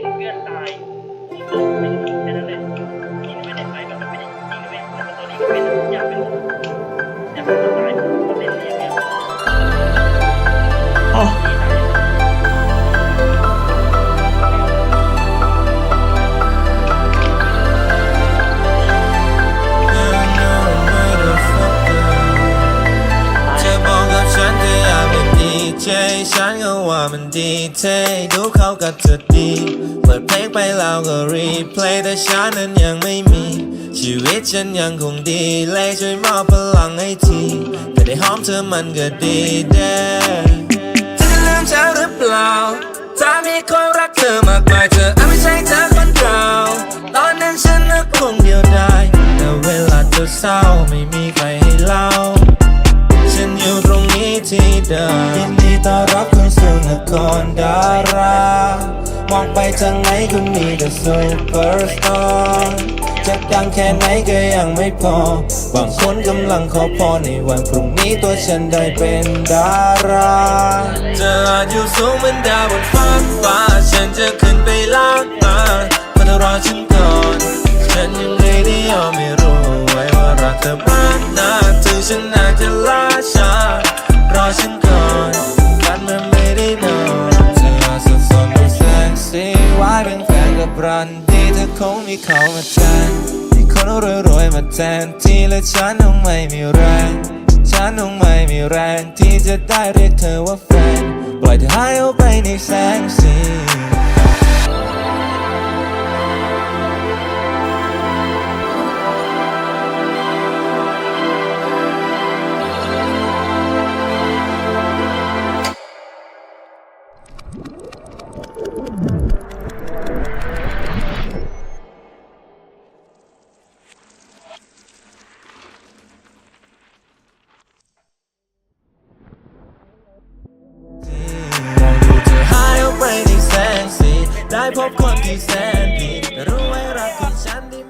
เ็นเพื่อนตายฉันก็ว่ามันดีเทดูเขาก็จะดี เปิดเลงไปแล้วก็รีเพลย์แต่ฉันนั้นยังไม่มี ชีวิตฉันยังคงดีเลยช่วยมอบพลังให้ทีแต่ได้หอมเธอมันก็ดีเด้อจะลืมฉันหรือเปล่าถ้ามีคนรักเธอมากมายเธออาจไม่ใช่เธอคนเก่าตอนนั้นฉันนึกคงเดียวดายแต่เวลาเธอเศร้าไม่มีใครให้เล่าฉันอยู่ตรงนี้ที่เดิมยินดีต้อนรับคุณสู่นครดารา ทางไหนก็มีแต่ซูเปอร์สตาร์จะดังแค่ไหนก็ยังไม่พอ บางคนกำลังขอพรในวันพรุ่งนี้ตัวฉันได้เป็นดาราเธออาจอยู่สูงเหมือนดาวบนฟ้าฟ้าฉันจะขึ้นไปลากมาเพื่อรอฉัน วายเป็นแฟนกับรันดีเธอคงมีเขามาแทนมีคนรวยๆมาแทนที่และฉันคงไม่มีแรงฉันคงไม่มีแรงที่จะได้เรียกเธอว่าแฟน ปล่อยเธอหายเอาไปในแสงสี ได้พบคนที่แสนดีรู้ไว้รักของฉันที่